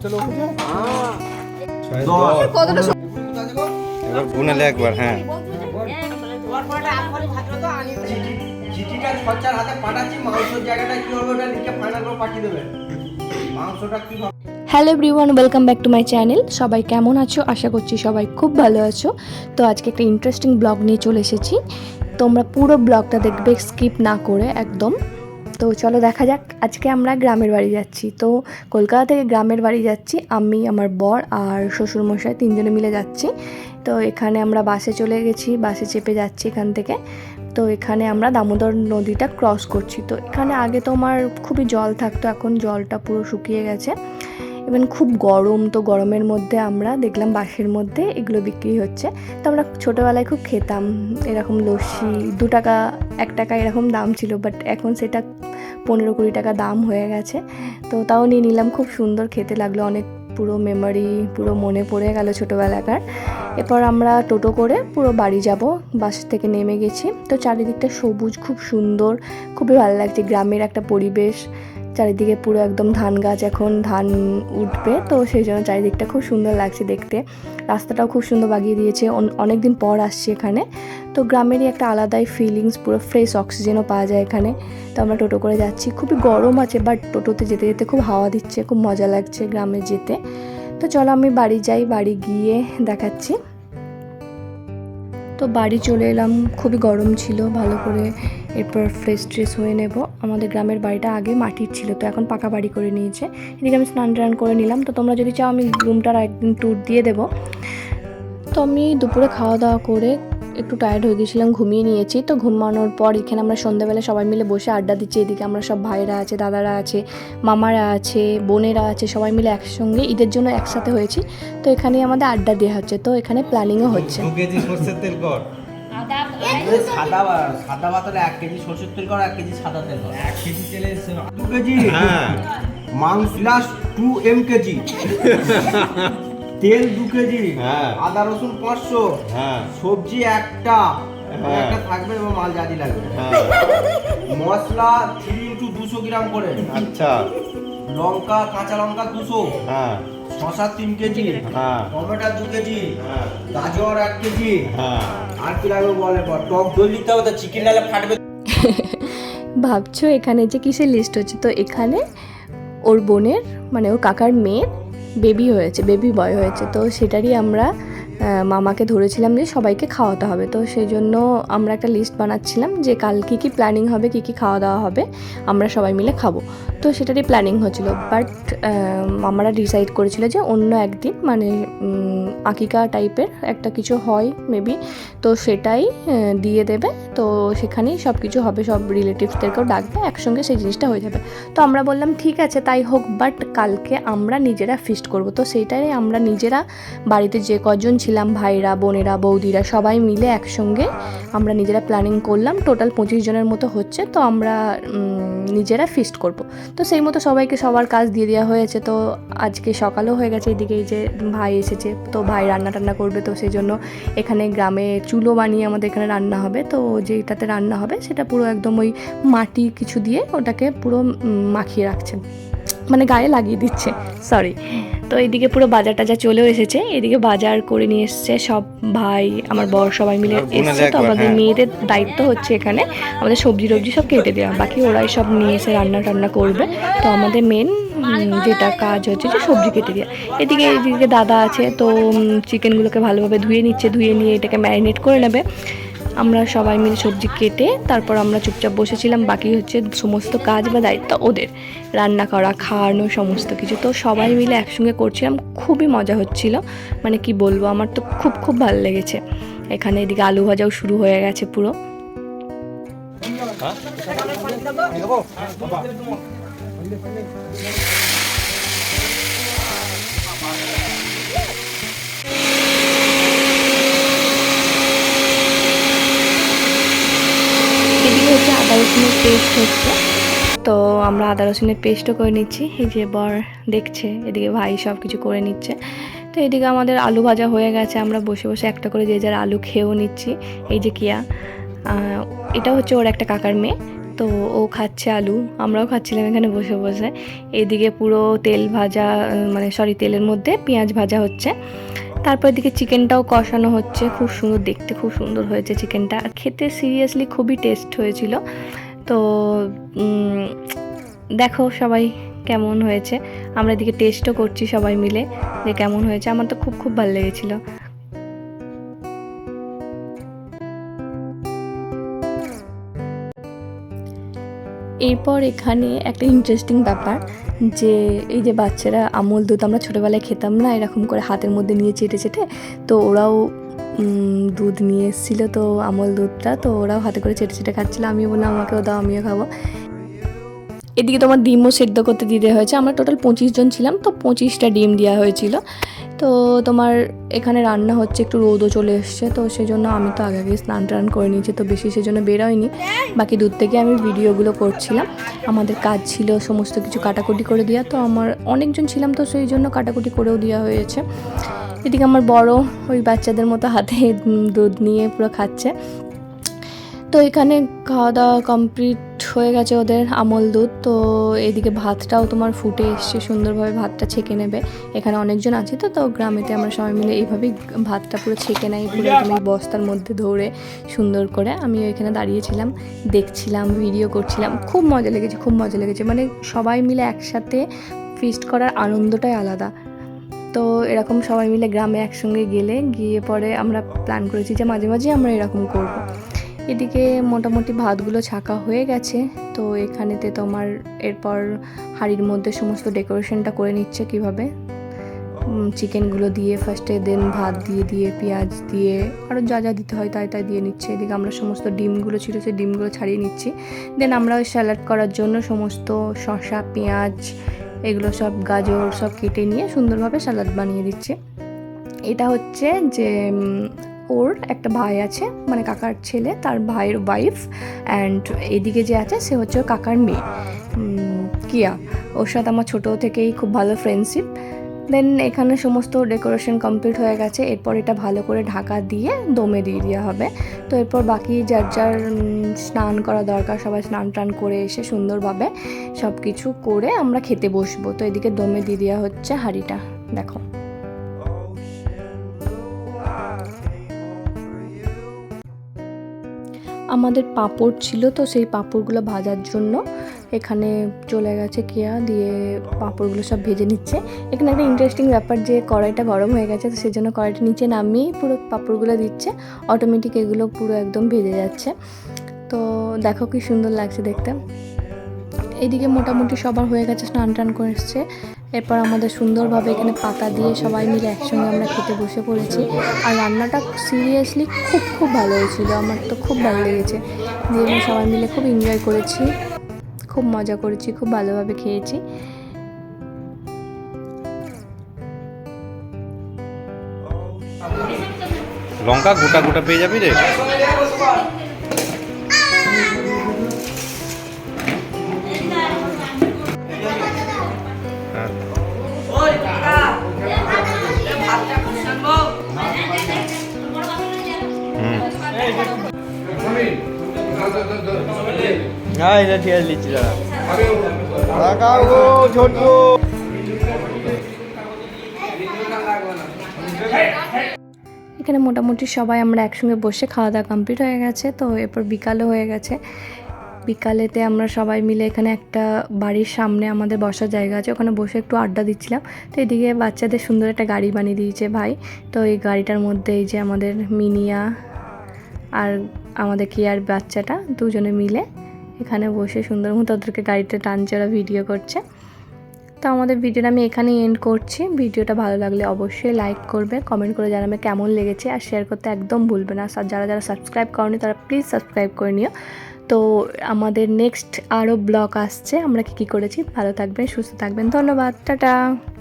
হোস্টেলে উঠেছে ছয় দশ। দশ। কতটা এবার গুনেলে একবার হ্যাঁ। চিঠি- খরচার হাতে পাঠাচ্ছি মাংসের জায়গাটা কি হবে ওটা লিখে ফাইনাল করে পাঠিয়ে দেবে। মাংসটা কি হবে? Hello everyone welcome back to my channel সবাই কেমন আছো? আশা করছি সবাই খুব ভালো আছো। তো আজকে একটা ইন্টারেস্টিং ব্লগ নিয়ে চলে এসেছি। তোমরা পুরো ব্লগটা দেখবে স্কিপ না করে একদম। তো চলো দেখা যাক, আজকে আমরা গ্রামের বাড়ি যাচ্ছি। তো কলকাতা থেকে গ্রামের বাড়ি যাচ্ছি, আমি, আমার বর আর শ্বশুরমশাই তিনজনে মিলে যাচ্ছি। তো এখানে আমরা বাসে চলে গেছি, বাসে চেপে যাচ্ছি এখান থেকে। তো এখানে আমরা দামোদর নদীটা ক্রস করছি। তো এখানে আগে তো আমার খুবই জল থাকতো, এখন জলটা পুরো শুকিয়ে গেছে। ইভেন খুব গরম, তো গরমের মধ্যে আমরা দেখলাম বাসের মধ্যে এগুলো বিক্রি হচ্ছে। তো আমরা ছোটোবেলায় খুব খেতাম, এরকম লস্যি, দু টাকা, এক টাকা এরকম দাম ছিল বাট এখন সেটা পনেরো কুড়ি টাকা দাম হয়ে গেছে। তো তাও নিয়ে নিলাম, খুব সুন্দর খেতে লাগল, অনেক পুরো মেমোরি পুরো মনে পড়ে গেল ছোটোবেলাকার। এরপর আমরা টোটো করে পুরো বাড়ি যাব, বাস থেকে নেমে গেছি। তো চারিদিকটা সবুজ, খুব সুন্দর, খুবই ভালো লাগছে। গ্রামের একটা পরিবেশ চারিদিকে পুরো একদম ধান গাছ এখন ধান উঠবে, তো সেই জন্য চারিদিকটা খুব সুন্দর লাগছে দেখতে। রাস্তাটাও খুব সুন্দর বাগিয়ে দিয়েছে অনেক দিন পর আসছি এখানে। তো গ্রামেরই একটা আলাদাই ফিলিংস পুরো ফ্রেশ অক্সিজেনও পাওয়া যায় এখানে। তো আমরা টোটো করে যাচ্ছি। খুবই গরম আছে বাট টোটোতে যেতে যেতে খুব হাওয়া দিচ্ছে, খুব মজা লাগছে গ্রামে যেতে। তো চলো আমি বাড়ি যাই, বাড়ি গিয়ে দেখাচ্ছি। তো বাড়ি চলে এলাম, খুবই গরম ছিল, ভালো করে এরপর ফ্রেশ ট্রেস হয়ে নেব। আমাদের গ্রামের বাড়িটা আগে মাটির ছিল, তো এখন পাকা বাড়ি করে নিয়েছে। এদিকে আমি স্নান টান করে নিলাম। তো তোমরা যদি চাও আমি রুমটার একদিন ট্যুর দিয়ে দেবো। তো আমি দুপুরে খাওয়া দাওয়া করে একটু টায়ার্ড হয়ে গেছিলাম, ঘুমিয়ে নিয়েছি। তো ঘুমানোর পর এখানে আমরা সন্ধ্যাবেলা সবাই মিলে বসে আড্ডা দিচ্ছি। এদিকে আমরা সব ভাইরা আছে, দাদারা আছে, মামারা আছে, বোনেরা আছে, সবাই মিলে একসঙ্গে ঈদের জন্য একসাথে হয়েছি। তো এখানেই আমাদের আড্ডা দেওয়া হচ্ছে। তো এখানে প্ল্যানিংও হচ্ছে। সাদা সাদা এক কেজি সরষের তেল কর এক কেজি সাদা তেল কর। এক কেজি তেলে দু কেজি। হ্যাঁ। মাংস প্লাস টু এম কেজি তেল দু কেজি। হ্যাঁ। আদা রসুন পাঁচশো। হ্যাঁ। সবজি একটা। হ্যাঁ। একটা থাকবে এবং মাল জাদি লাগবে। হ্যাঁ। মশলা থ্রি ইন্টু দুশো গ্রাম করে। আচ্ছা। লঙ্কা কাঁচা লঙ্কা দুশো। হ্যাঁ। শশা তিন কেজি টমেটা টমেটো দু কেজি হ্যাঁ। গাজর এক কেজি। হ্যাঁ। আর কি লাগবে বলে টক দই দিতে হবে তো চিকেন ডালে ফাটবে। ভাবছ এখানে যে কিসের লিস্ট হচ্ছে? তো এখানে ওর বোনের মানে ও কাকার মেয়ের বেবি হয়েছে বেবি বয় হয়েছে। তো সেটারই আমরা মামাকে ধরেছিলাম যে সবাইকে খাওয়াতে হবে। তো সেই জন্য আমরা একটা লিস্ট বানাচ্ছিলাম যে কাল কী কী প্ল্যানিং হবে, কী কী খাওয়া দাওয়া হবে, আমরা সবাই মিলে খাব। তো সেটারই প্ল্যানিং হচ্ছিল। বাট আমরা ডিসাইড করেছিল যে অন্য একদিন মানে আকিকা টাইপের একটা কিছু হয় মেবি তো সেটাই দিয়ে দেবে। তো সেখানেই সব কিছু হবে, সব রিলেটিভসদেরকেও ডাকবে, একসঙ্গে সেই জিনিসটা হয়ে যাবে। তো আমরা বললাম, ঠিক আছে, তাই হোক বাট কালকে আমরা নিজেরা ফিস্ট করব। তো সেইটাই আমরা নিজেরা বাড়িতে যে কজন ছিলাম ভাইরা, বোনেরা, বৌদিরা সবাই মিলে একসঙ্গে আমরা নিজেরা প্ল্যানিং করলাম। টোটাল পঁচিশ জনের মতো হচ্ছে, তো আমরা নিজেরা ফিস্ট করব। তো সেই মতো সবাইকে সবার কাজ দিয়ে দেওয়া হয়েছে। তো আজকে সকালও হয়ে গেছে, এদিকে এই যে ভাই এসেছে, তো ভাই রান্না টান্না করবে, তো সেই জন্য এখানে গ্রামে চুলো বানিয়ে আমাদের এখানে রান্না হবে। তো যেটাতে রান্না হবে, সেটা পুরো একদম ওই মাটি কিছু দিয়ে ওটাকে পুরো মাখিয়ে রাখছেন মানে গায়ে লাগিয়ে দিচ্ছে সরি তো এইদিকে পুরো বাজার টাজার চলেও এসেছে। এদিকে বাজার করে নিয়ে এসছে সব ভাই আমার বর সবাই মিলে এসছে তো আমাদের হ্যাঁ। মেয়েদের দায়িত্ব হচ্ছে এখানে। আমাদের সবজি টবজি সব কেটে দেওয়া বাকি ওরাই সব নিয়ে এসে রান্না টান্না করবে। তো আমাদের মেন যেটা কাজ হচ্ছে যে সবজি কেটে দেওয়া। এদিকে এদিকে দাদা আছে তো চিকেনগুলোকে ভালোভাবে ধুয়ে নিচ্ছে ধুয়ে নিয়ে এটাকে ম্যারিনেট করে নেবে। আমরা সবাই মিলে সবজি কেটে তারপর আমরা চুপচাপ বসেছিলাম বাকি হচ্ছে সমস্ত কাজ বা দায়িত্ব ওদের। রান্না করা খাওয়ানো সমস্ত কিছু। তো সবাই মিলে একসঙ্গে করছিলাম খুবই মজা হচ্ছিল। মানে কি বলব আমার তো খুব খুব ভালো লেগেছে। এখানে এদিকে আলু ভাজাও শুরু হয়ে গেছে পুরো। এদিকে রসুনের পেস্ট হচ্ছে। তো আমরা আদা রসুনের পেস্টও করে নিচ্ছি। এই যে বর দেখছে, এদিকে ভাই সব কিছু করে নিচ্ছে। তো এদিকে আমাদের আলু ভাজা হয়ে গেছে। আমরা বসে বসে একটা করে যে যার আলু খেয়েও নিচ্ছি। এই যে কিয়া এটা হচ্ছে ওর একটা কাকার মেয়ে। তো ও খাচ্ছে আলু, আমরাও খাচ্ছিলাম এখানে বসে বসে। এদিকে পুরো তেল ভাজা মানে সরি তেলের মধ্যে পেঁয়াজ ভাজা হচ্ছে। তারপর এদিকে চিকেনটাও কষানো হচ্ছে। খুব সুন্দর দেখতে, খুব সুন্দর হয়েছে চিকেনটা খেতে সিরিয়াসলি খুবই টেস্ট হয়েছিল। তো দেখো সবাই কেমন হয়েছে। আমরা এদিকে টেস্টও করছি সবাই মিলে যে কেমন হয়েছে। আমার তো খুব খুব ভালো লেগেছিলো। এরপর এখানে একটা ইন্টারেস্টিং ব্যাপার যে, এই যে বাচ্চারা আমল দুধ আমরা ছোটোবেলায় খেতাম না, এরকম করে হাতের মধ্যে নিয়ে চেটে চেটে, তো ওরাও দুধ নিয়ে এসেছিল তো আমল দুধটা, তো ওরাও হাতে করে চেটে চেটে খাচ্ছিলো। আমিও বললাম, আমাকেও দাও, আমিও খাব। এদিকে তোমার ডিমও সেদ্ধ করতে দিতে হয়েছে। আমরা টোটাল পঁচিশ জন ছিলাম, তো পঁচিশটা ডিম দেওয়া হয়েছিল। তো তোমার এখানে রান্না হচ্ছে, একটু রোদও চলে এসছে, তো সেই জন্য আমি তো আগে আগে স্নান টান করে নিয়েছি, তো বেশি সেজন্য বেরোয়নি বাকি দূর থেকে আমি ভিডিওগুলো করছিলাম। আমাদের কাজ ছিল সমস্ত কিছু কাটাকুটি করে দেওয়া, তো আমার অনেকজন ছিলাম, তো সেই জন্য কাটাকুটি করেও দেওয়া হয়েছে। এদিকে আমার বড় ওই বাচ্চাদের মতো হাতে দুধ নিয়ে পুরো খাচ্ছে। তো এখানে খাওয়া দাওয়া কমপ্লিট হয়ে গেছে ওদের আমল দুধ। তো এদিকে ভাতটাও তোমার ফুটে এসছে, সুন্দরভাবে ভাতটা ছেঁকে নেবে। এখানে অনেকজন আছে তো তো গ্রামেতে আমরা সবাই মিলে এইভাবেই ভাতটা পুরো ছেঁকে নেই, পুরো এই বস্তার মধ্যে ধরে সুন্দর করে। আমি ওইখানে দাঁড়িয়েছিলাম, দেখছিলাম ভিডিও করছিলাম। খুব মজা লেগেছে, খুব মজা লেগেছে। মানে সবাই মিলে একসাথে ফিস্ট করার আনন্দটাই আলাদা। তো এরকম সবাই মিলে গ্রামে একসঙ্গে গেলে, গিয়ে পরে আমরা প্ল্যান করেছি যে মাঝে মাঝে আমরা এরকম করব। এদিকে মোটামুটি ভাতগুলো ছাকা হয়ে গেছে, তো এখানেতে তোমার এরপর হাঁড়ির মধ্যে সমস্ত ডেকোরেশনটা করে নিচ্ছে কীভাবে। চিকেনগুলো দিয়ে ফার্স্টে দেন ভাত দিয়ে দিয়ে পেঁয়াজ দিয়ে আরও যা যা দিতে হয় তাই তাই দিয়ে নিচ্ছে। এদিকে আমরা সমস্ত ডিমগুলো ছিল, সেই ডিমগুলো ছাড়িয়ে নিচ্ছি। দেন আমরা ওই স্যালাড করার জন্য সমস্ত শসা, পেঁয়াজ এগুলো সব গাজর সব কেটে নিয়ে সুন্দরভাবে স্যালাড বানিয়ে দিচ্ছে। এটা হচ্ছে যে ওর একটা ভাই আছে মানে কাকার ছেলে, তার ভাইয়ের ওয়াইফ অ্যান্ড এদিকে যে আছে, সে হচ্ছে কাকার মেয়ে। কিয়া, ওর সাথে আমার ছোটো থেকেই খুব ভালো ফ্রেন্ডশিপ দেন এখানে সমস্ত ডেকোরেশন কমপ্লিট হয়ে গেছে। এরপর এটা ভালো করে ঢাকা দিয়ে দমে দিয়ে দেওয়া হবে। তো এরপর বাকি যার যার স্নান করা দরকার, সবাই স্নান টান করে এসে সুন্দরভাবে সব কিছু করে আমরা খেতে বসবো। তো এদিকে দমে দিয়ে দেওয়া হচ্ছে হাঁড়িটা, দেখো। আমাদের পাঁপড় ছিল তো সেই পাঁপড়গুলো ভাজার জন্য এখানে চলে গেছে কেয়া, দিয়ে পাঁপড়গুলো সব ভেজে নিচ্ছে। এখানে একটা ইন্টারেস্টিং ব্যাপার যে কড়াইটা গরম হয়ে গেছে, তো সেই জন্য কড়াইটা নিচে নামিয়েই পুরো পাঁপড়গুলো দিচ্ছে। অটোমেটিক এগুলো পুরো একদম ভেজে যাচ্ছে। তো দেখো কি সুন্দর লাগছে দেখতে। এইদিকে মোটামুটি সবার হয়ে গেছে, স্নান টান করে এসছে। এরপর আমাদের সুন্দরভাবে এখানে পাতা দিয়ে সবাই মিলে একসঙ্গে আমরা খেতে বসে পড়েছি। আর রান্নাটা সিরিয়াসলি খুব খুব ভালো হয়েছিল। আমার তো খুব ভালো লেগেছে। দিয়ে আমরা সবাই মিলে খুব এনজয় করেছি। খুব মজা করেছি খুব ভালোভাবে খেয়েছি। লঙ্কা গোটা গোটা পেয়ে যাবি রে? এখানে মোটামুটি সবাই আমরা একসঙ্গে বসে খাওয়া দাওয়া কমপ্লিট হয়ে গেছে, তো এরপর বিকালও হয়ে গেছে। বিকালেতে আমরা সবাই মিলে এখানে একটা বাড়ির সামনে আমাদের বসার জায়গা আছে, ওখানে বসে একটু আড্ডা দিচ্ছিলাম। তো এদিকে বাচ্চাদের সুন্দর একটা গাড়ি বানিয়ে দিয়েছে ভাই। তো এই গাড়িটার মধ্যে এই যে আমাদের মিনিয়া আর আমাদের কি আর বাচ্চাটা দুজনে মিলে এখানে বসে সুন্দর মতো ওদেরকে গাড়িতে টানছে ওরা ভিডিও করছে। তো আমাদের ভিডিওটা আমি এখানেই এন্ড করছি। ভিডিওটা ভালো লাগলে অবশ্যই লাইক করবে কমেন্ট করে জানাবে কেমন লেগেছে আর শেয়ার করতে একদম ভুলবে না। যারা যারা সাবস্ক্রাইব করনি তারা প্লিজ সাবস্ক্রাইব করে নিও। তো আমাদের নেক্সট আরও ব্লগ আসছে। আমরা কী কী করেছি? ভালো থাকবেন, সুস্থ থাকবেন। ধন্যবাদ। টাটা।